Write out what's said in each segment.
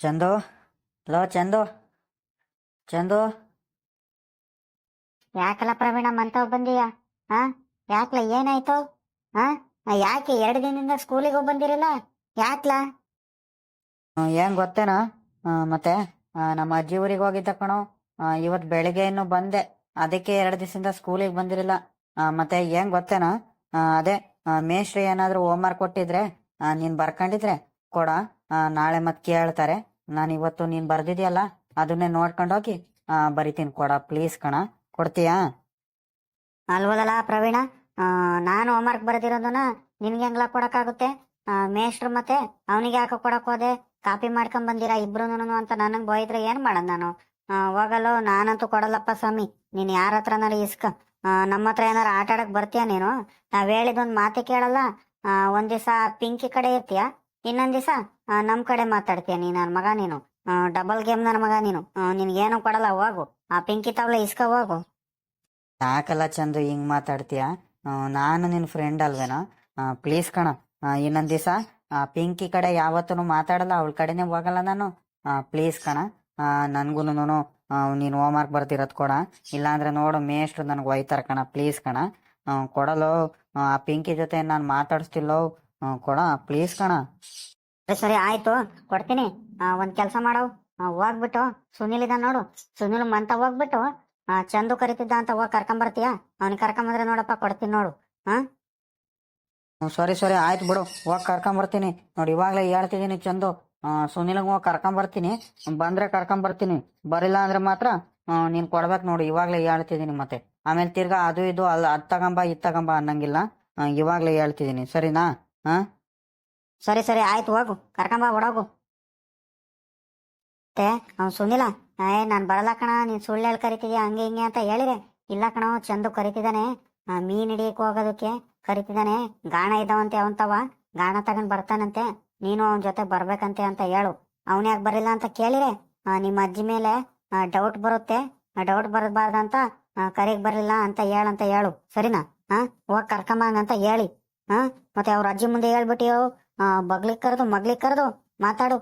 ಚಂದು ಲೋ ಚಂದು ಚಂದು ಯಾಕಲ್ಲ ಪ್ರವೀಣ ಮಂತವ್ ಬಂದೀಯ? ಹಾ ಯಾಕಲ ಏನಾಯ್ತು? ಹಾ ಯಾಕೆ ಎರಡು ದಿನದಿಂದ ಸ್ಕೂಲಿಗೆ ಹೋಗಿ ಬಂದಿರಲ್ಲ? ಯಾಕ್ಲ? ಏನ್ ಗೊತ್ತೇನ? ಮತ್ತೆ ನಮ್ಮ ಅಜ್ಜಿ ಊರಿಗೆ ಹೋಗಿದ್ದ ಕಣೋ. ಇವತ್ತು ಇವತ್ ಬೆಳಿಗ್ಗೆ ಇನ್ನು ಬಂದೆ. ಅದಕ್ಕೆ ಎರಡು ದಿವಸದಿಂದ ಸ್ಕೂಲಿಗೆ ಬಂದಿರಲಿಲ್ಲ ಮತ್ತೆ ಏನ್ ಗೊತ್ತೇನ? ಅದೇ ಮೇಸ್ಟ್ರಿ ಮೇಷ್ಟ್ರು ಏನಾದ್ರು ಹೋಮ್ವರ್ಕ್ ಕೊಟ್ಟಿದ್ರೆ ನೀನ್ ಬರ್ಕೊಂಡಿದ್ರೆ ಕೊಡ. ನಾಳೆ ಮತ್ ಕೇಳ್ತಾರೆ. ನಾನು ಇವತ್ತು ನೀನು ಬರ್ದಿದ್ಯಲ್ಲ, ಅದನ್ನೇ ನೋಡ್ಕೊಂಡೋಗಿ ಬರಿತೀನಿ ಕೊಡ ಪ್ಲೀಸ್ ಕಣ. ಕೊಡ್ತೀಯಾ? ಅಲ್ವದಲ್ಲ ಪ್ರವೀಣ ನಾನು ಹೋಮ್ವರ್ಕ್ ಬರೆದಿರೋದನ್ನ ನಿನ್ಗೆ ಹೆಂಗ್ಲ ಕೊಡಕ್ಕಾಗುತ್ತೆ? ಮೇಸ್ಟ್ರ್ ಮತ್ತೆ ಅವನಿಗೆ ಯಾಕೆ ಕೊಡಕ್ ಹೋದೆ? ಕಾಪಿ ಮಾಡ್ಕೊಂಡ್ ಬಂದಿರಾ ಇಬ್ರು ಅಂತ ನನಗ್ ಬೋಯಿದ್ರೆ ಏನ್ ಮಾಡೋದ್ ನಾನು? ಹೋಗಲ್ಲೋ, ನಾನಂತೂ ಕೊಡಲ್ಲಪ್ಪ ಸ್ವಾಮಿ. ನೀನ್ ಯಾರ ಹತ್ರನಾರ ಇಸ್ಕ. ನಮ್ಮ ಹತ್ರ ಏನಾರು ಆಟ ಆಡಕ್ ಬರ್ತೀಯ ನೀನು? ನಾವ್ ಹೇಳಿದೊಂದ್ ಮಾತೆ ಕೇಳಲ್ಲ? ಒಂದ್ ದಿವಸ ಪಿಂಕಿ ಕಡೆ ಇರ್ತೀಯ? ಇನ್ನೊಂದ್ ದಿವಸ ನಮ್ ಕಡೆ ಮಾತಾಡ್ತೀಯ ನೀನ್ ನನ್ ಮಗ ನೀನು. ಡಬಲ್ ಗೇಮ್ ನನ್ನ ಮಗ ನೀನು. ನಿನ್ಗೇನು ಕೊಡಲ್ಲ, ಹೋಗು. ಆ, ಪಿಂಕಿ ತವಲ ಇಸ್ಕ ಹೋಗು. ಯಾಕಲ್ಲ ಚಂದು ಹಿಂಗ್ ಮಾತಾಡ್ತೀಯ? ನಾನು ನಿನ್ ಫ್ರೆಂಡ್ ಅಲ್ವೇನೋ? ಪ್ಲೀಸ್ ಕಣ. ಇನ್ನೊಂದ್ ದಿವಸ ಪಿಂಕಿ ಕಡೆ ಯಾವತ್ತೂ ಮಾತಾಡಲ್ಲ, ಅವಳ ಕಡೆನೆ ಹೋಗಲ್ಲ ನಾನು. ಪ್ಲೀಸ್ ಕಣ. ನನ್ಗೂನು ನೀನು ಹೋಮ್ವರ್ಕ್ ಬರ್ತಿರೋದ್ ಕೊಡ. ಇಲ್ಲಾಂದ್ರೆ ನೋಡು, ಮೇಷ್ಟ್ರು ನನಗೆ ಒಯ್ತಾರ ಕಣ ಪ್ಲೀಸ್ ಕಣ. ಕೊಡಲೋ, ಆ, ಪಿಂಕಿ ಜೊತೆ ನಾನು ಮಾತಾಡಿಸ್ತಿಲ್ಲೋ ಕೊಡ ಪ್ಲೀಸ್ ಕಣ. ಸರಿ ಆಯ್ತು. ಕೊಡ್ತೀನಿ. ಒಂದ್ ಕೆಲಸ ಮಾಡವ್ ಹೋಗ್ಬಿಟ್ಟು ಸುನಿಲ್ ಇದ ನೋಡು. ಸುನಿಲ್ ಮಂತ ಹೋಗ್ಬಿಟ್ಟು ಚಂದು ಕರಿತಿದ್ದ ಅಂತ ಹೋಗ್ ಕರ್ಕೊಂಬರ್ತೀಯ? ಅವ್ನಿಗೆ ಕರ್ಕೊಂಬಂದ್ರೆ ನೋಡಪ್ಪ ಕೊಡ್ತೀನಿ ನೋಡು. ಹ್ಮ್, ಸರಿ ಸರಿ ಆಯ್ತು ಬಿಡು. ಹೋಗಿ ಕರ್ಕೊಂಬರ್ತೀನಿ. ನೋಡಿ ಇವಾಗಲೇ ಹೇಳ್ತಿದ್ದೀನಿ ಚಂದು. ಸುನಿಲ್ಗೆ ಹೋಗಿ ಕರ್ಕೊಂಬರ್ತೀನಿ. ಬಂದ್ರೆ ಕರ್ಕೊಂಬರ್ತೀನಿ. ಬರಿಲ್ಲ ಅಂದ್ರೆ ಮಾತ್ರ ನೀನು ಕೊಡ್ಬೇಕು ನೋಡಿ. ಇವಾಗಲೇ ಹೇಳ್ತಿದ್ದೀನಿ ಮತ್ತೆ. ಆಮೇಲೆ ತಿರ್ಗಾ ಅದು ಇದು ಅಲ್ಲ ಅದ್ ತಗೊಂಬ ಇದ್ ತಗೊಂಬ ಅನ್ನಂಗಿಲ್ಲ. ಇವಾಗ್ಲೇ ಹೇಳ್ತಿದ್ದೀನಿ. ಸರಿನಾ? ಹಾ? ಸರಿ ಸರಿ, ಆಯ್ತು, ಹೋಗು. ಕರ್ಕೊಂಬ ಓಡೋಗು. ಮತ್ತೆ ಅವ್ನು ಸುನಿಲ, ಏ, ನಾನು ಬರಲ್ಲ ಕಣ, ನೀನು ಸುಳ್ಳು ಹೇಳಿ ಕರಿತಿದ್ಯಾ, ಹಂಗೆ ಹಿಂಗೆ ಅಂತ ಹೇಳಿದೆ. ಇಲ್ಲ ಕಣ, ಚಂದು ಕರಿತಿದ್ದಾನೆ. ಮೀನು ಮೀನ್ ಹಿಡಿಯಕ್ ಹೋಗೋದಕ್ಕೆ ಕರಿತಿದ್ದಾನೆ. ಗಾಣ ಇದ್ದಾವಂತೆ ಅವಂತವ ಗಾಣ ತಗೊಂಡ್ ಬರ್ತಾನಂತೆ. ನೀನು ಅವನ ಜೊತೆ ಬರ್ಬೇಕಂತೆ ಅಂತ ಹೇಳು. ಅವನ ಯಾಕೆ ಬರಿಲ್ಲ ಅಂತ ಕೇಳಿರೆ ನಿಮ್ಮ ಅಜ್ಜಿ ಮೇಲೆ ಡೌಟ್ ಬರುತ್ತೆ. ಡೌಟ್ ಬರಬಾರ್ದಂತ ಕರೆಗೆ ಬರಲಿಲ್ಲ ಅಂತ ಹೇಳಂತ ಹೇಳು. ಸರಿನಾ? ಹಾ, ಹೋಗಿ ಕರ್ಕೊಂಬಂಗಂತ ಹೇಳಿ. ಹಾ ಮತ್ತೆ ಅವ್ರ ಅಜ್ಜಿ ಮುಂದೆ ಹೇಳ್ಬಿಟ್ಟು ಆ ಬಗ್ಲಿಗ್ ಕರೆದು ಮಗ್ಲಿಗ್ ಕರೆದು ಮಾತಾಡು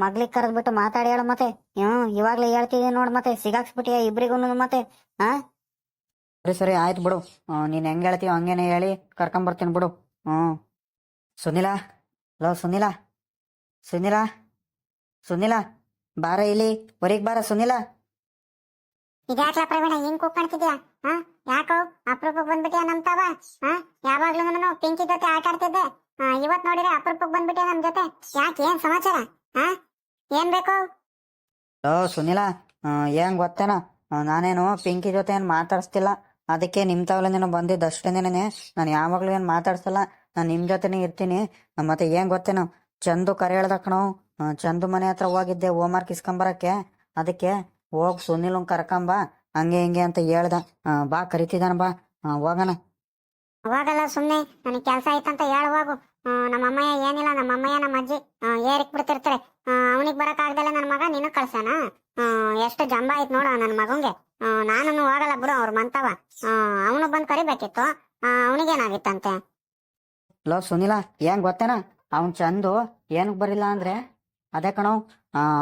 ಮಗ್ಲಿ ಕರೆದ್ ಬಿಟ್ಟು ಮಾತಾಡಿ ಹೇಳು ಮತ್ತೆ ಹ್ಮ್ ಇವಾಗ್ಲೇ ಹೇಳ್ತಿದ್ದೀನಿ ನೋಡ್ ಮತ್ತೆ ಸಿಗಾಕ್ಸ್ಬಿಟ್ಟಿಯ ಇಬ್ರಿಗೂ ಮತ್ತೆ ಹಾ ಸರಿ ಸರಿ ಆಯ್ತು ಬಿಡು ನೀನು ನೀನ್ ಹೆಂಗ್ ಹೇಳ್ತೀವ ಹಂಗೇನೆ ಹೇಳಿ ಕರ್ಕೊಂಬರ್ತೀನಿ ಬಿಡು ಹ್ಮ್ ಸುನಿಲ ಹಲೋ ಸುನಿಲ ಸುನಿಲ ಸುನಿಲ ಬಾರ ಇಲ್ಲಿ ಹೊರಗ್ ಬಾರ ಸುನಿಲ ಇದ್ಯಾಕ್ಲ ಪ್ರವೀಣ ಹಿಂಗ್ ಕೂತ್ಕೊಂತಿದ್ಯಾ ಹಾ ಯಾಕೋ ಅಪರೂಪಕ್ಕೆ ಬಂದ್ಬಿಟ್ಟಿಯಾ ನಮ್ ತವ ಹಾ ಪಿಂಕಿ ಜೊತೆ ಆಟ ಆಡ್ತಿದ್ದೆ. ಇವತ್ ನೋಡಿದ್ರೆ ಅಪರೂಪಕ್ಕೆ ಬಂದ್ಬಿಟ್ಟೆ ನಮ್ ಜೊತೆ. ಯಾಕೆ, ಏನ್ ಸಮಾಚಾರ? ಏನ್ ಬೇಕು? ಓ ಸುನಿಲ. ಏನ್ ಗೊತ್ತೇನ? ನಾನೇನು ಪಿಂಕಿ ಜೊತೆ ಏನ್ ಮಾತಾಡ್ಸ್ತಿಲ್ಲ. ಅದಕ್ಕೆ ನಿಮ್ ತವಲೇನೇನೋ ಬಂದಿದ್ದು ಅಷ್ಟೇನೇನೆ ನಾನು ಯಾವಾಗ್ಲೂ ಏನ್ ಮಾತಾಡ್ಸಲ್ಲ. ನಾನು ನಿಮ್ ಜೊತೆನೇ ಇರ್ತೀನಿ. ಮತ್ತೆ ಏನ್ ಗೊತ್ತೇನು? ಚಂದು ಕರೆ ಹೇಳ್ದ ಕಣೋ. ಚಂದು ಮನೆ ಹತ್ರ ಹೋಗಿದ್ದೆ ಹೋಮ್ವರ್ಕ್ ಇಸ್ಕೊಂಬರಕ್ಕೆ. ಅದಕ್ಕೆ ಹೋಗ್ ಸುನಿಲ್ ಕರ್ಕೊಂಬ. ಹಂಗೆ ಹಿಂಗೆ ಅಂತ ಹೇಳ್ದ. ಬಾ, ಕರಿತಿದ್ದಾನ ಬಾ. ಹೋಗೋಣ. ಹೋಗಲ್ಲ ಸುಮ್ಮನೆ ನನಗೆ ಕೆಲಸ ಐತಂತ ಹೇಳುವಾಗು ನಮ್ಮ ಅಮ್ಮಯ್ಯ ಏನಿಲ್ಲ ನಮ್ಮ ಅಮ್ಮಯ್ಯ ನಮ್ಮ ಅಜ್ಜಿ ಏರಿಕ್ ಬಿಡ್ತಿರ್ತಾರೆ. ಅವನಿಗೆ ಬರಕ್ ಆಗ್ದಲ್ಲ ನನ್ನ ಮಗ ನೀನು ಕಳ್ಸಾನ ಎಷ್ಟು ಜಂಬ ಆಯ್ತು ನೋಡು ನನ್ನ ಮಗಂಗೆ. ನಾನು ಹೋಗಲ್ಲ ಬಿಡು, ಅವ್ರ ಮಂತವ. ಅವನು ಬಂದು ಕರಿಬೇಕಿತ್ತು. ಅವನಿಗೇನಾಗಿತ್ತಂತೆ? ಲೋ, ಸುನಿಲ ಏನ್ ಗೊತ್ತೇನ? ಅವನ್ ಚಂದು ಏನಕ್ ಬರಿಲ್ಲ ಅಂದ್ರೆ? ಅದೇ ಕಣೋ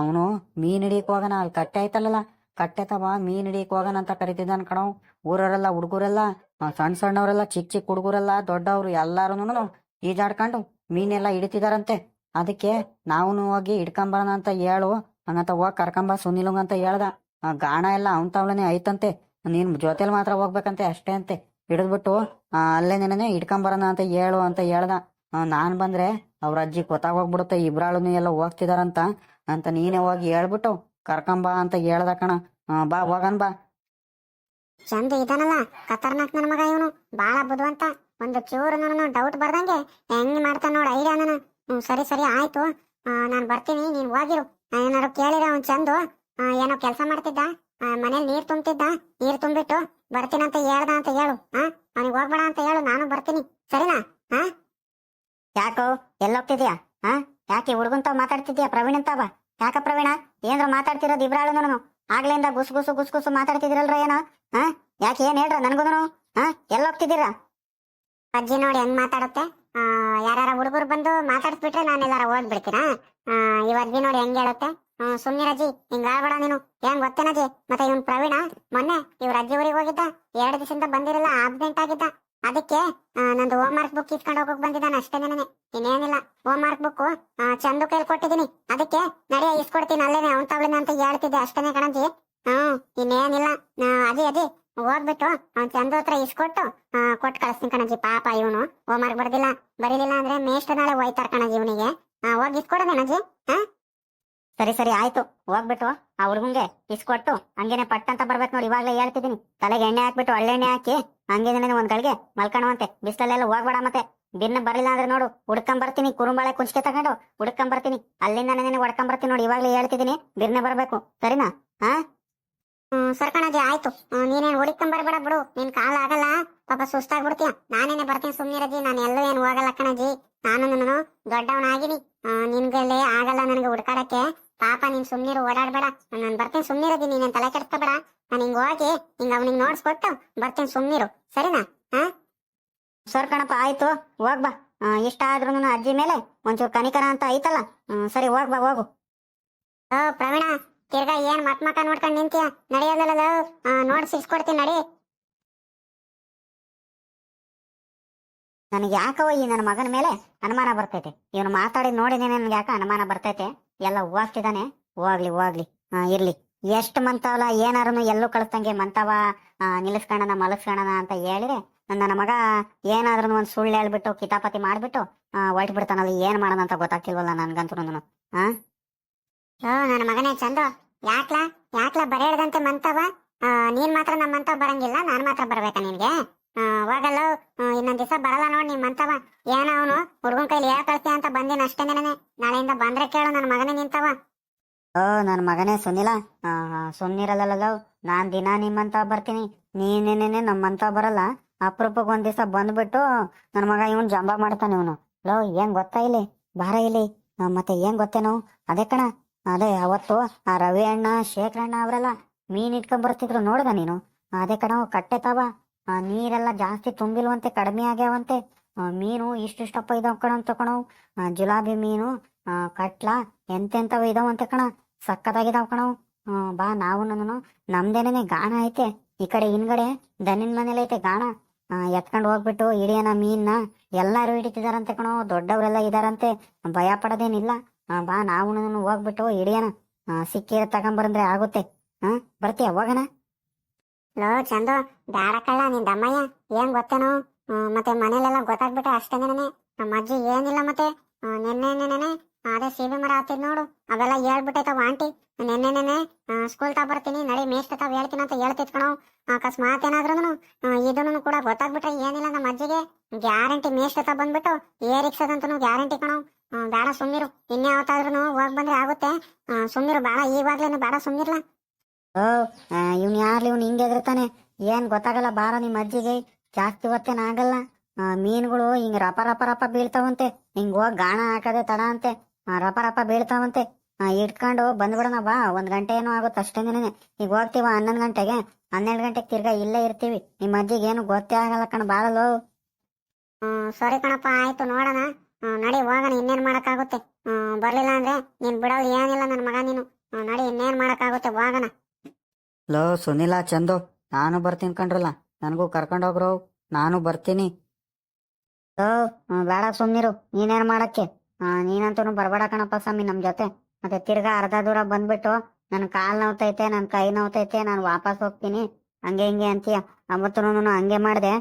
ಅವನು ಮೀನ್ ಹಿಡಿಯಕ್ ಹೋಗಣ ಅಲ್ಲಿ ಕಟ್ಟೆ ಐತಲ್ಲ ಕಟ್ಟೆ ತವ ಮೀನ್ ಹಿಡಿಯಕ್ ಹೋಗೋಣ ಅಂತ ಕರಿತಿದ್ದಾನ ಕಣೋ. ಊರವರೆಲ್ಲ, ಹುಡುಗರೆಲ್ಲ ಸಣ್ಣ ಸಣ್ಣವರೆಲ್ಲ ಚಿಕ್ಕ ಚಿಕ್ಕ ಹುಡುಗರೆಲ್ಲ, ದೊಡ್ಡವರು ಎಲ್ಲಾರು ಈಜಾಡ್ಕೊಂಡು ಮೀನೆಲ್ಲ ಹಿಡಿತಿದಾರಂತೆ. ಅದಕ್ಕೆ ನಾವು ಹೋಗಿ ಹಿಡ್ಕೊಂಬರೋಣ ಅಂತ ಹೇಳು. ಹಂಗಂತ ಹೋಗಿ ಕರ್ಕೊಂಬ ಸುನಿಲಂಗ್ ಅಂತ ಹೇಳ್ದ. ಗಾಣ ಎಲ್ಲ ಅವನ್ ತವಳನೆ ಐತಂತೆ. ನೀನ್ ಜೊತೆಲಿ ಮಾತ್ರ ಹೋಗ್ಬೇಕಂತೆ ಅಷ್ಟೇ ಅಂತೆ. ಹಿಡಿದ್ಬಿಟ್ಟು ಅಲ್ಲೇ ನೆನೆ ಹಿಡ್ಕೊಂಬರೋಣ ಅಂತ ಹೇಳು ಅಂತ ಹೇಳ್ದ. ನಾನ್ ಬಂದ್ರೆ ಅವ್ರ ಅಜ್ಜಿ ಗೊತ್ತಾಗೋಗ್ಬಿಡುತ್ತೆ ಇಬ್ರಾಳುನು ಎಲ್ಲ ಹೋಗ್ತಿದಾರಂತ ಅಂತ ನೀನೇ ಹೋಗಿ ಹೇಳ್ಬಿಟ್ಟು ಕರ್ಕೊಂಬ ಅಂತ ಹೇಳ್ದ ಕಣ. ಬಾ, ಹೋಗನ್ ಬಾ. ಚಂದ ಇದನಲ್ಲ ಖತರ್ನಾಕ್ ನನ್ನ ಮಗ ಇವನು. ಬಾಳ ಬುದ್ಧವಂತ ಒಂದು ಚೂರು ನಾನು ಡೌಟ್ ಬರ್ದಂಗೆ ಹೆಂಗ್ ಮಾಡ್ತಾನ ನೋಡ ಐಡಿಯಾ ನಾನು. ಸರಿ ಸರಿ, ಆಯ್ತು. ನಾನು ಬರ್ತೀನಿ, ನೀನ್ ಹೋಗಿರು. ಏನಾರು ಕೇಳಿರ ಅವ್ನ್ ಚಂದು. ಏನೋ ಕೆಲಸ ಮಾಡ್ತಿದ್ದ. ಮನೇಲಿ ನೀರ್ ತುಂಬ್ತಿದ್ದ. ನೀರ್ ತುಂಬಿಟ್ಟು ಬರ್ತೀನಂತ ಹೇಳ್ದ ಅಂತ ಹೇಳು. ಹಾ ಅವನಿಗೆ ಹೋಗ್ಬೇಡ ಅಂತ ಹೇಳು, ನಾನು ಬರ್ತೀನಿ. ಸರಿನಾ? ಹಾ ಯಾಕೋ, ಎಲ್ಲೋಗ್ತಿದ್ಯಾ? ಹಾ ಯಾಕೆ ಹುಡುಗಂತ ಮಾತಾಡ್ತಿದ್ಯಾ? ಪ್ರವೀಣ್ ಅಂತ ಬಾ. ಯಾಕ ಪ್ರವೀಣ? ಏನ್ರ ಮಾತಾಡ್ತಿರೋದು ಇಬ್ರಾಳು ನಾನು ಆಗ್ಲಿಂದ ಗುಸ್ ಗುಸು ಗುಸ್ ಗುಸು ಮಾತಾಡ್ತಿದಿರಲ್ರ ಏನ? ಹಾ? ಯಾಕೆ ಏನ್ ಹೇಳ್ರ ನನ್ಗುನು? ಹಾ? ಎಲ್ಲ ಅಜ್ಜಿ ನೋಡಿ ಹೆಂಗ್ ಮಾತಾಡುತ್ತೆ? ಯಾರ ಹುಡುಗರು ಬಂದು ಮಾತಾಡ್ಸ್ಬಿಟ್ರೆ ನಾನು ಎಲ್ಲಾರ ಓದ್ಬಿಡ್ತೀರಾ ಇವ್ ಅಜ್ಜಿ ನೋಡಿ ಹೆಂಗ್ ಹೇಳುತ್ತೆ? ಸುಮ್ನಿರಜ್ಜಿ ಹಿಂಗ ಆಗ್ಬೇಡ ನೀನು. ಏನ್ ಗೊತ್ತೇನಜ್ಜಿ ಮತ್ತೆ ಇವನ್ ಪ್ರವೀಣ? ಮೊನ್ನೆ ಇವ್ರ ಅಜ್ಜಿ ಊರಿಗೆ ಹೋಗಿದ್ದ. ಎರಡು ದಿವಸದಿಂದ ಬಂದಿರಲ್ಲ ಆಬ್ಸೆಂಟ್ ಆಗಿದ್ದ. ಅದಕ್ಕೆ ನಂದು ಹೋಮ್ ವರ್ಕ್ ಬುಕ್ ಇಟ್ಕೊಂಡು ಹೋಗಕ್ ಬಂದಿದ್ದಾನೆ ನನಗೆ ಇನ್ನೇನಿಲ್ಲ ಹೋಮ್ ವರ್ಕ್ ಬುಕ್ ಚಂದು ಕೈಲಿ ಕೊಟ್ಟಿದ್ದೀನಿ. ಅದಕ್ಕೆ, ನಡೆಯ, ಇಸ್ಕೊಡ್ತೀನಿ, ಅಲ್ಲೇನೆ, ಅವ್ನ ತಗೊಳ್ಳಿನ ಅಂತ ಹೇಳ್ತಿದ್ದೆ, ಅಷ್ಟೇನೆ ಕಣಂಜಿ. ಹ್ಮ್, ಇನ್ನೇನಿಲ್ಲ ಅದೇ ಅದೇ, ಹೋಗ್ಬಿಟ್ಟು, ಅವ್ನ್ ಚಂದು ಹತ್ರ ಇಸ್ಕೊಟ್ಟು ಕೊಟ್ಟು ಕಳಿಸ್ತೀನಿ ಕಣಜಿ, ಪಾಪ ಇವನು. ಹೋಮ್ ವರ್ಕ್ ಬರ್ದಿಲ್ಲ, ಬರೀಲಿಲ್ಲ ಅಂದ್ರೆ ಮೇಷ್ಟ ನಾಳೆ ಹೋಯ್ತಾರ ಕಣಜಿ ಇವನಿಗೆ. ಹೋಗಿ ಕಣಜಿ, ಹಾ? ಸರಿ ಸರಿ, ಆಯ್ತು. ಹೋಗ್ಬಿಟ್ಟು ಆ ಹುಡುಗಂಗೆ ಇಸ್ಕೊಟ್ಟು ಹಂಗೇನೆ ಪಟ್ ಅಂತ ಬರ್ಬೇಕು ನೋಡಿ, ಇವಾಗ್ಲೇ ಹೇಳ್ತಿದ್ದೀನಿ. ತಲೆಗೆ ಎಣ್ಣೆ ಹಾಕ್ಬಿಟ್ಟು ಒಳ್ಳೆಣ್ಣೆ ಹಾಕಿ ಹಂಗೇನೆ ಒಂದ್ ಗಳಿಗೆ ಮಲ್ಕಣವಂತೆ ಬಿಸಿಲಲ್ಲೆಲ್ಲ ಹೋಗ್ಬೇಡ ಮತ್ತೆ. ಬಿನ್ನ ಬರಲಿಲ್ಲ ಅಂದ್ರೆ ನೋಡು, ಹುಡ್ಕೊಂಡ್ ಬರ್ತೀನಿ. ಕುರುಂಬಾಳೆ ಕುಂಚಿಕೆ ತಗೊಂಡು ಹುಡ್ಕೊಂಡ್ ಬರ್ತೀನಿ. ಅಲ್ಲಿಂದ ನೆನೆ ಹೊಡ್ಕೊಂಡ್ ಬರ್ತೀನಿ ನೋಡಿ, ಇವಾಗ್ಲೇ ಹೇಳ್ತಿದ್ದೀನಿ. ಬಿರ್ನೆ ಬರ್ಬೇಕು. ಸರಿನಾ? ಹಾ? ಸರ್ಕಣಜಿ ಆಯ್ತು. ನೀನೇನ್ ಹುಡುಕೊಂಡ್ ಬರ್ಬೇಡ ಬಿಡು. ನಿನ್ ಕಾಲ ಆಗಲ್ಲ. ಪಾಪ ಸುಸ್ತಾಗ್ಬಿಡ್ತೀಯ. ನಾನೇನೆ ಬರ್ತೀನಿ ಸುಮ್ಮನಿರಜಿ ನಾನು ಎಲ್ಲೂ ಏನ್ ಹೋಗಲ್ಲ ಕಣಜಿ. ನಾನು ನಾನು ದೊಡ್ಡವನಾಗಿನಿ. ನಿನ್ಗಲ್ಲೇ ಆಗಲ್ಲ ನನಗೆ ಹುಡ್ಕಾಡಕ್ಕೆ. ಪಾಪ ನೀನ್ ಸುಮ್ನಿರು, ಓಡಾಡ್ಬೇಡ. ನಾನು ಬರ್ತೀನಿ ಸುಮ್ನಿರೋದಿ ನೀನ್ ತಲೆ ಕೆಡ್ಸ್ಕೊಬೇಡ? ನಾನು ಹಿಂಗ್ ಹೋಗಿ, ಹಿಂಗ್ ಅವ್ನಿಗೆ ನೋಡ್ಸ್ಕೊಟ್ಟು ಬರ್ತೀನಿ ಸುಮ್ನಿರು. ಸರಿನಾ? ಹಾ? ಸರ್ ಕಣಪ್ಪ, ಆಯ್ತು. ಹೋಗ್ಬಾ ಇಷ್ಟ ಆದ್ರೂ ಅಜ್ಜಿ ಮೇಲೆ ಒಂಚೂರು ಕನಿಕರ ಅಂತ ಐತಲ್ಲ? ಸರಿ ಹೋಗ್ಬಾ ಹೋಗು. ಓ, ಪ್ರವೀಣ, ತಿರ್ಗಾ ಏನ್ ಮತ್ ಮಕ ನೋಡ್ಕೊಂಡು ನಿಂತೀಯ? ನಡೆಯೋದಲ್ಲ ನೋಡಿ ಸಿಕ್ಸ್ಕೊಡ್ತೀನಿ ನಡಿ. ನನಗೆ ಯಾಕವ ಈ ನನ್ನ ಮಗನ ಮೇಲೆ ಅನುಮಾನ ಬರ್ತೈತೆ. ಇವನು ಮಾತಾಡಿ ನೋಡಿನೇ ನನಗೆ ಯಾಕೆ ಅನುಮಾನ ಬರ್ತೈತೆ? ಎಲ್ಲ ಹೋಗ್ತಿದ್ದಾನೆ ಹೋಗ್ಲಿ ಹೋಗ್ಲಿ. ಆ, ಇರ್ಲಿ. ಎಷ್ಟು ಮಂತಾವಲ್ಲ ಏನಾರು ಎಲ್ಲೂ ಕಳಿಸ್ತಂಗೆ ಮಂತಾವ ಆ, ಮಲಸ್ಕೊಳ್ಳೋಣ ಅಂತ ಹೇಳಿದ್ರೆ ನನ್ನ ಮಗ ಏನಾದ್ರೂ ಒಂದ್ ಸುಳ್ಳು ಹೇಳ್ಬಿಟ್ಟು ಕಿತಾಪತಿ ಮಾಡ್ಬಿಟ್ಟು ಹೊರಟು ಬಿಡ್ತಾನಲ್ಲ ಏನ್ ಮಾಡೋಣ ಅಂತ ಗೊತ್ತಾಗ್ತಿಲ್ವಲ್ಲ ನನ್ಗಂತೂ ಹಾ ನನ್ನ ಮಗನೇ ಚಂದು. ಯಾಕ್ಲಾ? ಯಾಕ್ಲಾ ಬರೆಯಡ್ದಂತೆ ಮಂತವ? ಆ, ನೀನ್ ಮಾತ್ರ ನಮ್ಮಂತ ಮಂತವ ಬರಂಗಿಲ್ಲ ನಾನ್ ಮಾತ್ರ ಬರ್ಬೇಕಾ ನಿನ್ಗೆ? ಹೋಗಲ್ಲ ಇನ್ನೊಂದು ದಿವಸ ಬರಲ್ಲ ನೋಡಿ ನಿಮ್ಮಂತವ ಏನ ಅವನು? ಹುಡುಗನ್ ಕೈಲಿ ಯಾರು ಕಳಿಸ್ತೀಯ ಅಂತ ಬಂದಿನ ಅಷ್ಟೇನೇನೆ ನಾಳೆಯಿಂದ ಬಂದ್ರೆ ಕೇಳು ನನ್ನ ಮಗನೇ ನಿಂತವ. ಓ ನನ್ನ ಮಗನೇ ಸುನಿಲ? ಸುಮ್ನಿರಲ್ಲ ನಾನ್ ದಿನ ನಿಮ್ಮಂತ ಬರ್ತೀನಿ. ನೀನೇನೇನೆ ನಮ್ಮಂತ ಬರಲ್ಲ. ಅಪರೂಪಕ್ಕೆ ಒಂದ್ ದಿವಸ ಬಂದ್ಬಿಟ್ಟು ನನ್ನ ಮಗ ಇವನ್ ಜಂಬ ಮಾಡ್ತಾನೆ ಇವನು. ಲೋ, ಏನ್ ಗೊತ್ತಾ ಇಲ್ಲಿ? ಬಾರ ಇಲ್ಲಿ. ಮತ್ತೆ ಏನ್ ಗೊತ್ತೇನೋ? ಅದೇ ಕಣ. ಅದೇ, ಅವತ್ತು ಆ ರವಿ ಅಣ್ಣ ಶೇಖರಣ್ಣ ಅವರೆಲ್ಲ ಮೀನ್ ಇಟ್ಕೊಂಡ್ ಬರ್ತಿದ್ರು ನೋಡ್ದ ನೀನು? ಅದೇ ಕಣ, ಕಟ್ಟೆ ತವ. ನೀರೆಲ್ಲ ಜಾಸ್ತಿ ತುಂಬಿಲ್ವಂತೆ, ಕಡಿಮೆ ಆಗ್ಯಾವಂತೆ. ಮೀನು ಇಷ್ಟಿಷ್ಟಪ್ಪ ಇದಾವ್ ಕಣ ಅಂತ ಕಣವು ಜುಲಾಬಿ ಮೀನು ಕಟ್ಲಾ, ಎಂತೆಂಥವು ಇದಾವಂತೆ ಕಣ. ಸಕ್ಕದಾಗಿದಾವ್ ಕಣವು ಬಾ, ನಾವು ನಾನು ನಮ್ದೇನೇ ಗಾಣ ಐತೆ. ಈ ಕಡೆ ಹಿಂದ್ಗಡೆ ದನಿನ್ ಮನೇಲಿ ಐತೆ ಗಾಣ. ಎತ್ಕೊಂಡು ಹೋಗ್ಬಿಟ್ಟು ಇಡಿಯನ ಮೀನ್ನ ಎಲ್ಲಾರು ಹಿಡಿತಿದಾರಂತೆ ಕಣೋ. ದೊಡ್ಡವರೆಲ್ಲ ಇದಾರಂತೆ. ಭಯ ಪಡೋದೇನಿಲ್ಲ. ಬಾ, ನಾವು ಹೋಗ್ಬಿಟ್ಟು ಇಡಿಯನ ಸಿಕ್ಕಿರ ತಗೊಂಬರಂದ್ರೆ ಆಗುತ್ತೆ. ಹಾ ಬರ್ತೀಯ, ಹೋಗೋಣ? ಲೋ, ಚಂದು, ಬ್ಯಾಡಕ್ಕಲ್ಲ ನಿನ್ ದಮ್ಮಯ್ಯ. ಏನ್ ಗೊತ್ತೇನು? ಮತ್ತೆ ಮನೇಲೆಲ್ಲ ಗೊತ್ತಾಗ್ಬಿಟ್ಟೆ ಅಷ್ಟೇನೆ ನಮ್ಮ ಅಜ್ಜಿ ಏನಿಲ್ಲ ಮತ್ತೆ. ನಿನ್ನೆ ನೆನೆ ಅದೇ ಸೀಬೆ ಮರ ಹತ್ತಿದ್ ನೋಡು. ಅವೆಲ್ಲ ಹೇಳ್ಬಿಟ್ಟೈತವ ಆಂಟಿ. ನೆನ್ನೆ ನೆನೆ ಸ್ಕೂಲ್ ತಾ ಬರ್ತೀನಿ, ನಡಿ ಮೇಸ್ಟ್ ತಾವ್ ಹೇಳ್ತೀನಿ ಅಂತ ಹೇಳ್ತಿತ್ ಕಣೋ. ಅಕಸ್ಮಾತ್ ಏನಾದ್ರೂ ಇದನ್ನು ಕೂಡ ಗೊತ್ತಾಗ್ಬಿಟ್ರೆ ಏನಿಲ್ಲ ನಮ್ಮ ಅಜ್ಜಿಗೆ. ಗ್ಯಾರಂಟಿ ಮೇಸ್ಟ್ ತಾ ಬಂದ್ಬಿಟ್ಟು ಏ ರಿಕ್ಷಾದಂತನು ಗ್ಯಾರಂಟಿ ಕಣೋ. ಬೇಡ ಸುಮ್ಮಿರು ಇನ್ಯಾವತ್ತಾದ್ರೂ ಯಾವತ್ತಾದ್ರೂ ಹೋಗ್ ಬಂದ್ರೆ ಆಗುತ್ತೆ. ಸುಮ್ಮಿರು ಬೇಡ, ಈವಾಗ್ಲೇನು ಬೇಡ ಸುಮ್ಮಿರ್ಲ ಓ ಇವ್ನು ಯಾರ್ಲಿ ಇವ್ನು ಹಿಂಗೆ ಎದುರ್ತಾನೆ ಏನ್ ಗೊತ್ತಾಗಲ್ಲ ಬಾರ ನಿಮ್ಮ ಅಜ್ಜಿಗೆ. ಜಾಸ್ತಿ ಹೊತ್ತೇನ್ ಆಗಲ್ಲ. ಆ, ಮೀನುಗಳು ಹಿಂಗ್ ರಪ ರಪ ರಪ ಬೀಳ್ತಾವಂತೆ. ಹಿಂಗ್ ಹೋಗ್ ಗಾಣ ಹಾಕದೆ ತಡ ಅಂತೆ. ರಪ ರಪ ಬೀಳ್ತಾವಂತೆ. ಇಟ್ಕೊಂಡು ಬಂದ್ಬಿಡೋಣ ಬಾ. ಒಂದ್ ಗಂಟೆ ಏನೋ ಆಗುತ್ತೆ ಅಷ್ಟೇನೇನೆ ಈಗ ಹೋಗ್ತೀವ ಹನ್ನೊಂದ್ ಗಂಟೆಗೆ? ಹನ್ನೆರಡು ಗಂಟೆಗೆ ತಿರ್ಗಾ ಇಲ್ಲೇ ಇರ್ತೀವಿ. ನಿಮ್ಮ ಅಜ್ಜಿಗೆ ಏನು ಗೊತ್ತೇ ಆಗಲ್ಲ ಕಣ ಬಾರಲು ಸರಿ ಕಣಪ್ಪ ಆಯ್ತು ನೋಡೋಣ. ನಡಿ ಹೋಗೋಣ ಇನ್ನೇನ್ ಮಾಡಕ್ಕಾಗುತ್ತೆ. ಬರ್ಲಿಲ್ಲ ಅಂದ್ರೆ ನೀನ್ ಬಿಡೋದು ಏನಿಲ್ಲ ನನ್ನ ಮಗ ನೀನು. ನಡಿ ಇನ್ನೇನ್ ಮಾಡಕ್ಕಾಗುತ್ತೆ ಹೋಗೋಣ. ಲೋ, ಸುನಿಲ, ಚಂದು. ನಾನು ಬರ್ತೀನಿ ಕಣ್ರಲ್ಲ. ನನಗೂ ಕರ್ಕೊಂಡೋಗ್ರು ನಾನು ಬರ್ತೀನಿ. ಓ ಬೇಡ ಸುಮ್ನಿರು. ನೀನೇನ್ ಮಾಡಕ್ಕೆ? ನೀನಂತೂ ಬರ್ಬೇಡ ಕಣಪ್ಪ ಸ್ವಾಮಿ ನಮ್ಮ ಜೊತೆ. ಮತ್ತೆ ತಿರ್ಗಾ ಅರ್ಧ ದೂರ ಬಂದ್ಬಿಟ್ಟು ನನ್ ಕಾಲ್ ನೋವ್ತೈತೆ, ನನ್ ಕೈ ನೋವ್ತೈತೆ, ನಾನು ವಾಪಸ್ ಹೋಗ್ತೀನಿ. ಹಂಗೆ ಹಿಂಗೆ ಅಂತೀಯ. ಅವತ್ತು ಹಂಗೆ ಮಾಡಿದೆ.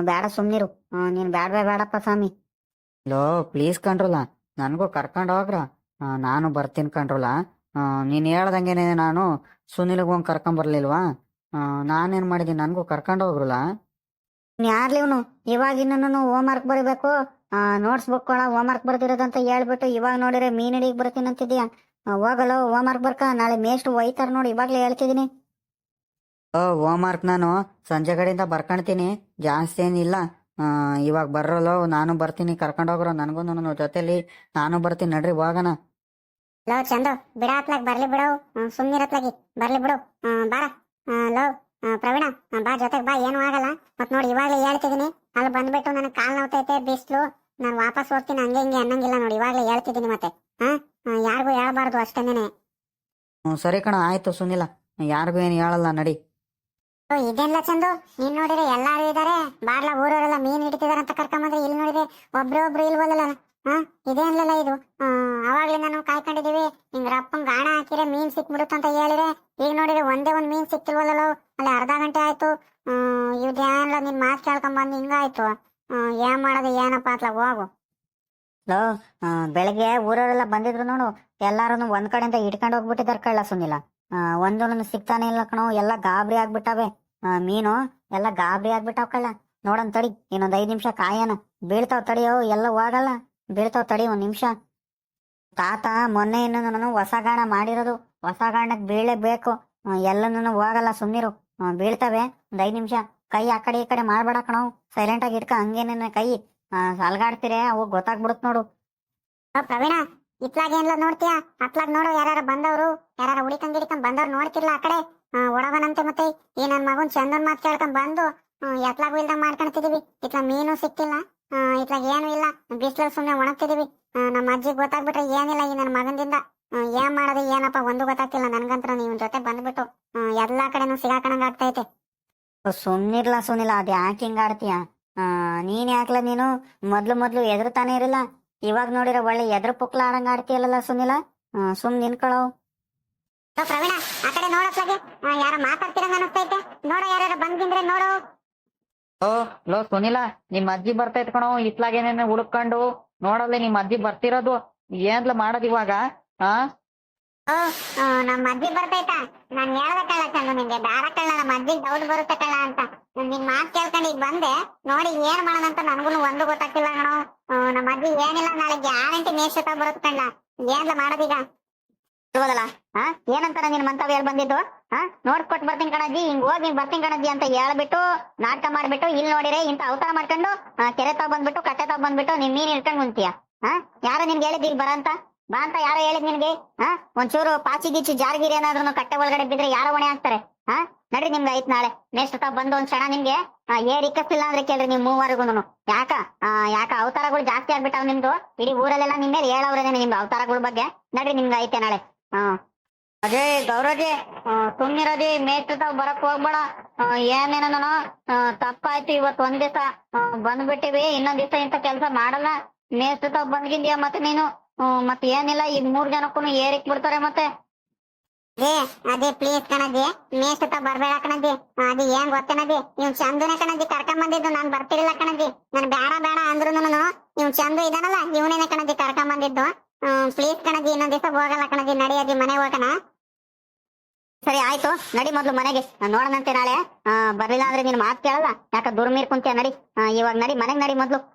ಬೇಡ ಸುಮ್ನಿರು. ನೀನ್ ಬ್ಯಾಡ್ವೇ ಬೇಡಪ್ಪ ಸ್ವಾಮಿ. Low, please ಕಣ್ರಲ್ಲ. ನನಗೂ ಕರ್ಕೊಂಡೋಗ್ರ ಹೋಗ್ರ. ನಾನು ಬರ್ತೀನಿ ಕಣ್ರಲ್ಲ. ನೀನು ಹೇಳ್ದಂಗೆನೆ ನಾನು ಸುನಿಲ್ಗೆ ಹೋಗಿ ಕರ್ಕೊಂಬರ್ಲಿಲ್ವಾ ನಾನೇನು ಮಾಡಿದ್ದೀನಿ ನನಗೂ ಕರ್ಕೊಂಡು ಹೋಗ್ರಲ್ಲ? ಇವನು? ಇವಾಗ ಇನ್ನೂ ಹೋಮ್ ವರ್ಕ್ ಬರೀಬೇಕು. ನೋಟ್ಸ್ ಬುಕ್ ಕೊಡ ಹೋಮ್ ವರ್ಕ್ ಬರ್ದಿರೋದಂತ ಹೇಳ್ಬಿಟ್ಟು ಇವಾಗ ನೋಡಿದ್ರೆ ಮೀನ್ ಹಿಡಿಗೆ ಬರ್ತೀನಿ ಅಂತಿದ್ಯಾ? ಹೋಗಲ್ಲ ಹೋಮ್ ವರ್ಕ್ ಬರ್ಕ? ನಾಳೆ ಮೇಸ್ಟ್ ಒಯ್ತಾರ ನೋಡಿ ಇವಾಗ್ಲೇ ಹೇಳ್ತಿದ್ದೀನಿ. ಓ ಹೋಮ್ ವರ್ಕ್ ನಾನು ಸಂಜೆ ಕಡೆಯಿಂದ ಬರ್ಕೊಳ್ತೀನಿ ಜಾಸ್ತಿ ಏನಿಲ್ಲ ಇವಾಗ ಬರ್ರಲ್ಲೋ ನಾನು ಬರ್ತೀನಿ ಕರ್ಕೊಂಡೋಗ್ರು ನನಗೂ ನನ್ನ ಜೊತೆಲಿ ನಾನು ಬರ್ತೀನಿ. ನಡ್ರಿ ಹೋಗೋಣ. ಲೋ ಚಂದು ಬಿಡಾತ್ಲಾಗ ಬರ್ಲಿ ಬಿಡು. ಸುಮ್ನಿರತ್ಲಾಗಿ ಬರ್ಲಿ ಬಿಡು. ಬಾರ. ಹ್ಮ್, ಲೋ ಪ್ರವೀಣ ಬಾ ಜೊತೆಗೆ ಬಾ ಏನು ಆಗಲ್ಲ. ಮತ್ ನೋಡಿ ಇವಾಗಲೇ ಹೇಳ್ತಿದೀನಿ. ಅಲ್ಲಿ ಬಂದ್ಬಿಟ್ಟು ನನಗೆ ಕಾಲ್ ನೋವ್ತೈತೆ ಬಿಸ್ಲು. ನಾನು ವಾಪಸ್ ಹೋಗ್ತೀನಿ ಹಂಗೆ ಹಿಂಗೆ ಅನ್ನಂಗಿಲ್ಲ ನೋಡಿ ಇವಾಗಲೇ ಹೇಳ್ತಿದೀನಿ ಮತ್ತೆ. ಹಾ? ಯಾರಿಗೂ ಹೇಳ್ಬಾರ್ದು ಅಷ್ಟೇನೆ ಹ್ಞೂ ಸರಿ ಕಣ ಆಯ್ತು ಸುನಿಲ. ಯಾರಿಗೂ ಏನು ಹೇಳಲ್ಲ ನಡಿ. ಓ ಇದೇನ್ಲ ಚಂದು? ನೀನ್ ನೋಡಿದ್ರೆ ಎಲ್ಲಾರು ಇದಾರೆ. ಬಾರ್ಲ ಊರವರೆಲ್ಲ ಮೀನ್ ಹಿಡಿತಿದಾರೆ ಅಂತ ಕರ್ಕೊಂಬಂದ್ರೆ ಇಲ್ಲಿ ನೋಡಿದ್ರೆ ಒಬ್ರು ಇಲ್ಲಿ ಇಲ್ವಲ್ಲ ಹಾ ಇದೇನ್ಲಲ್ಲ ಇದು. ಅವಾಗ್ಲೇ ನಾನು ಕಾಯ್ಕೊಂಡಿದೀವಿ. ಹಿಂಗ್ ರಪ್ಪಂಗ್ ಗಾಣ ಹಾಕಿದ್ರೆ ಮೀನ್ ಅಂತ ಹೇಳಿದ್ರೆ ಈಗ ನೋಡಿದ್ರೆ ಒಂದೇ ಒಂದ್ ಮೀನ್ ಸಿಕ್ತಿಲ್ವಲ್ಲ ಅಲ್ಲಿ ಅರ್ಧ ಗಂಟೆ ಆಯ್ತು. ಹ್ಮ್ ಇವ್ದೇನ್ಲ ನಿಮ್ಮ ಮಾತು ಕೇಳ್ಕೊಂಬಂದು ಹಿಂಗಾಯ್ತು. ಏನ್ ಮಾಡೋದು, ಏನಪ್ಪ ಅತ್ಲ, ಹೋಗು. ಲೋ ಬೆಳಗ್ಗೆ ಊರವರೆಲ್ಲ ಬಂದಿದ್ರು ನೋಡು. ಎಲ್ಲಾರು ಒಂದ್ ಕಡೆಯಿಂದ ಇಟ್ಕೊಂಡು ಹೋಗ್ಬಿಟ್ಟಿದ್ದಾರೆ ಕಳ್ಳ ಸುನಿಲ್ಲ ಒಂದೊಂದು ಸಿಗ್ತಾನೆ ಇಲ್ಲ ಕಣೋ. ಎಲ್ಲ ಗಾಬರಿ ಆಗ್ಬಿಟ್ಟಾವೆ. ಮೀನು ಎಲ್ಲ ಗಾಬರಿ ಆಗ್ಬಿಟ್ಟಾವ್ ಕಳ್ಳ. ನೋಡನ್ ತಡಿ, ಇನ್ನೊಂದ್ ಐದ್ ನಿಮಿಷ ಕಾಯನ. ಬೀಳ್ತಾವ್ ತಡಿಯೋ, ಎಲ್ಲ ಹೋಗಲ್ಲ. ಬೀಳ್ತಾವ್ ತಡಿ ಒಂದ್ ನಿಮಿಷ. ತಾತ ಮೊನ್ನೆ ಇನ್ನು ನಾನು ಹೊಸ ಗಾಣ ಮಾಡಿರೋದು ಹೊಸ ಗಾಣಕ್ ಬೀಳಲೇಬೇಕು ಎಲ್ಲನೂ ಹೋಗಲ್ಲ ಸುಮ್ಮನಿರು ಬೀಳ್ತಾವೆ. ಒಂದ್ ಐದ್ ನಿಮಿಷ. ಕೈ ಆ ಕಡೆ ಈ ಕಡೆ ಮಾಡ್ಬೇಡ ಕಣವು ಸೈಲೆಂಟ್ ಆಗಿ ಇಟ್ಕ ಹಂಗೇನೇನೆ ಕೈ. ಅಲ್ಗಾಡ್ತೀರೆ, ಅವು ಗೊತ್ತಾಗ್ಬಿಡುತ್ ನೋಡು. ಪ್ರವೀಣ, ಇತ್ಲಾಗ ಏನ್ಲ ನೋಡ್ತೀಯ? ಅತ್ಲಾಗ ನೋಡು ಯಾರು ಬಂದವರು ಯಾರು ಉಳಿಕಂಗ್ ಹಿಡ್ಕೊಂಡ್ ಬಂದವ್ರು ನೋಡ್ತಿರ್ಲ ಆ ಕಡೆ? ಒಡವನಂತೆ ಮತ್ತೆ, ಈ ನನ್ ಮಗನ್ ಚಂದನ್ ಮಾತು ಕೇಳ್ಕೊಂಡ್ ಬಂದು ಎತ್ಲಾಗು ಇಲ್ದಂಗ್ ಮಾಡ್ಕೊಂತಿದೀವಿ ಇತ್ಲ ಮೀನು ಸಿಕ್ತಿಲ್ಲ. ಇತ್ಲಾಗ ಏನು ಇಲ್ಲ. ಬಿಸಿಲಲ್ಲಿ ಸುಮ್ಮನೆ ಒಣಗ್ತಿದೀವಿ. ನಮ್ಮ ಅಜ್ಜಿ ಗೊತ್ತಾಗ್ಬಿಟ್ರೆ ಏನಿಲ್ಲ ಈ ನನ್ನ ಮಗನಿಂದ. ಏನ್ ಮಾಡೋದು ಏನಪ್ಪ ಒಂದು ಗೊತ್ತಾಗ್ತಿಲ್ಲ ನನ್ಗಂತ್ರ ನೀವ್ ಜೊತೆ ಬಂದ್ಬಿಟ್ಟು. ಎಲ್ಲಾ ಕಡೆನೂ ಸಿಗಾಕಣಂಗ್ ಆಗ್ತೈತೆ. ಸುಮ್ನಿರ್ಲ ಸುನಿಲ ಅದ್ ಯಾಕೆ ಹಿಂಗ ಆಡ್ತೀಯ? ನೀನ್ ಯಾಕ್ಲ ನೀನು? ಮೊದ್ಲು ಮೊದ್ಲು ಎದುರ್ತಾನೆ ಇರಲ್ಲ. ಇವಾಗ ನೋಡಿರ ಒಳ್ಳೆ ಎದ್ರ ಪುಕ್ಲ ಆಡಂಗ ಆಡ್ತೀಯಲ್ಲ ಸುನಿಲ? ಸುಮ್ ನಿನ್ಕೊಳೋ ಓ, ಪ್ರವೀಣ ಆ ಕಡೆ ನೋಡತ್ಲಾಗೆ ಯಾರೋ ಮಾತಾಡ್ತಿರಂಗ ಅನಿಸ್ತೈತೆ ನೋಡು ಯಾರು ಬಂದಿಂದ್ರೆ ನೋಡು. ಓ, ಲೋ ಸುನಿಲ, ನಿಮ್ ಅಜ್ಜಿ ಬರ್ತಾ ಕಣೋ ಇತ್ಲಾಗೇನೇನೆ ಹುಡುಕೊಂಡು ನೋಡಲ್ಲಿ ನಿಮ್ ಅಜ್ಜಿ ಬರ್ತಿರೋದು. ಏನ್ಲ ಮಾಡೋದ್ ಇವಾಗ? ಆ? ಓ ನಮ್ಮ ಅಜ್ಜಿ ಬರ್ತೈತಾ ನಾನ್ ಹೇಳ್ಬೇಕಲ್ಲ ಕಳ್ಳ ಚಂದು ನಿಂಗೆ ಕಳ್ಳ ನಮ್ಮ ಅಜ್ಜಿ ಡೌಟ್ ಬರುತ್ತೆ ಕಳ್ಳ ಅಂತ. ನಾನ್ ನಿನ್ ಮಾತ್ ಕೇಳ್ಕೊಂಡು ಈಗ ಬಂದೆ. ನೋಡಿ ಏನ್ ಮಾಡೋಣ ಅಂತ ನನ್ಗೂ ಒಂದು ಗೊತ್ತಾಗ್ತಿಲ್ಲ ಕಣೋ. ನಮ್ಮ ಅಜ್ಜಿ ಏನಿಲ್ಲ, ನಾಳೆ ಗ್ಯಾರಂಟಿ ಮೇಷತ ಬರುತ್ತೆ ಕಣ್ಣ ಏನ್ಲ ಮಾಡೋದೀಗ ಇಲ್ವದಲ್ಲ ಹಾ ಏನಂತಾರ ನಿನ್ ಮಂತವ್ಯ ಹೇಳ್ ಬಂದಿದ್ದು? ಹಾ ನೋಡ್ಕೊಟ್ ಬರ್ತೀನಿ ಕಣಜ್ಜಿ, ಹಿಂಗ್ ಹೋಗಿ ಬರ್ತೀನಿ ಕಣಜ್ಜಿ ಅಂತ ಹೇಳ್ಬಿಟ್ಟು, ನಾಟಕ ಮಾಡ್ಬಿಟ್ಟು ಇಲ್ಲಿ ನೋಡಿರೆ ಇಂತ ಅವತಾರ ಮಾಡ್ಕೊಂಡು ಕೆರೆ ತಾವ್ ಬಂದ್ಬಿಟ್ಟು, ಕಟ್ಟೆ ತಾವ್ ಬಂದ್ಬಿಟ್ಟು, ನಿನ್ ಮೀನ್ ಇಟ್ಕೊಂಡ್ ಕುಂತೀಯ? ಹಾ ಯಾರು ನಿನ್ಗೆ ಹೇಳಿದ್ ಇಲ್ಲಿ ಬರಂತ? ಬಾ ಅಂತ ಯಾರೋ ಹೇಳಿದ್ ನಿನ್ಗೆ? ಹಾ ಒಂಚೂರು ಪಾಚಿ ಗೀಚಿ ಜಾರ್ಗಿರಿ ಏನಾದ್ರು ಕಟ್ಟೆ ಒಳಗಡೆ ಬಿದ್ರೆ ಯಾರೋ ಹೊಣೆ ಹಾಕ್ತಾರೆ? ಹಾ ನಡ್ರಿ ನಿಮ್ಗೆ ಐತ್ ನಾಳೆ. ನೆಕ್ಸ್ಟ್ ತಾವ್ ಬಂದು ಒಂದ್ ಕ್ಷಣ ನಿಮ್ಗೆ ಏರ್ ಇಲ್ಲ ಅಂದ್ರೆ ಕೇಳ್ರಿ ನಿಮ್ ಮೂವರ್ಗುನು ಯಾಕ? ಯಾಕ? ಅವತಾರಗಳು ಜಾಸ್ತಿ ಆಗ್ಬಿಟ್ಟಾವ್ ನಿಮ್ದು? ಇಡೀ ಊರಲ್ಲೆಲ್ಲ ನಿಮ್ಮೇಲೆ ಹೇಳವ್ರೇನೆ ನಿಮ್ಗೆ ಅವತಾರಗಳ ಬಗ್ಗೆ. ನಡ್ರಿ ನಿಮ್ಗೆ ಐತೆ ನಾಳೆ. ಹಾ. ಅದೇ ಗೌರಜಿ ಸುಮ್ನಿರೋದಿ ಮೇಷ್ಟ್ರ ತಾವ್ ಬರಕ್ ಹೋಗ್ಬೇಡ. ಏನೇನೋ ನಾನು ತಪ್ಪಾಯ್ತು ಇವತ್ ಒಂದ್ ದಿವಸ. ಬಂದ್ಬಿಟ್ಟಿವಿ ಇನ್ನೊಂದ್ ದಿವಸ ಇಂತ ಕೆಲ್ಸ ಮಾಡಲ್ಲ. ಮೇಷ್ಟ್ರ ತಾವ್ ಬಂದ್ಗಿದ್ಯಾ ಮತ್ತೆ ನೀನು? ಹ್ಮ್, ಮತ್ ಏನಿಲ್ಲ ಈ ಮೂರ್ ಜನಕ್ಕೂ ಏರಿಕ್ ಬಿಡ್ತಾರೆ ಮತ್ತೆ. ಏ ಅದೇ ಪ್ಲೀಸ್ ಕಣಜ್ಜಿ ನೇಷತ ಬರ್ಬೇಡ ಕಣದಿ ಅದು ಏನ್ ಗೊತ್ತೇನದಿ ಇವ್ ಚಂದನೆ ಕಣದಿ ಕರ್ಕೊಂಡ್ ಬಂದಿದ್ದು ನಾನ್ ಬರ್ತಿರ್ಲಿಲ್ಲ ಕಣದಿ ನನ್ ಬೇಡ ಬೇಡ ಅಂದ್ರು ಇವ್ ಚಂದು ಇದಾನಲ್ಲ ಇವನೇನೆ ಕಣದಿ ಕರ್ಕೊಂಡ್ ಬಂದಿದ್ದು ಪ್ಲೀಸ್ ಕಣಜಿ, ಇನ್ನೊಂದ್ ದಿವಸ ಹೋಗಲ್ಲ ಕಣಜಿ, ನಡಿ ಅದಿ ಮನೆ ಹೋಗೋಣ ಸರಿ, ಆಯ್ತು, ನಡಿ ಮೊದ್ಲು ಮನೆಗೆ. ನೋಡೋಣಂತೆ ನಾಳೆ. ಬರ್ಲಿಲ್ಲ ಅಂದ್ರೆ ನೀನ್ ಮಾತು ಕೇಳಲ್ಲ. ಯಾಕ ದುರ್ಮೀರ್ ಕುಂತ್ಯ, ನಡಿ. ಇವಾಗ ನಡಿ, ಮನೆಗ್ ನಡಿ ಮೊದ್ಲು.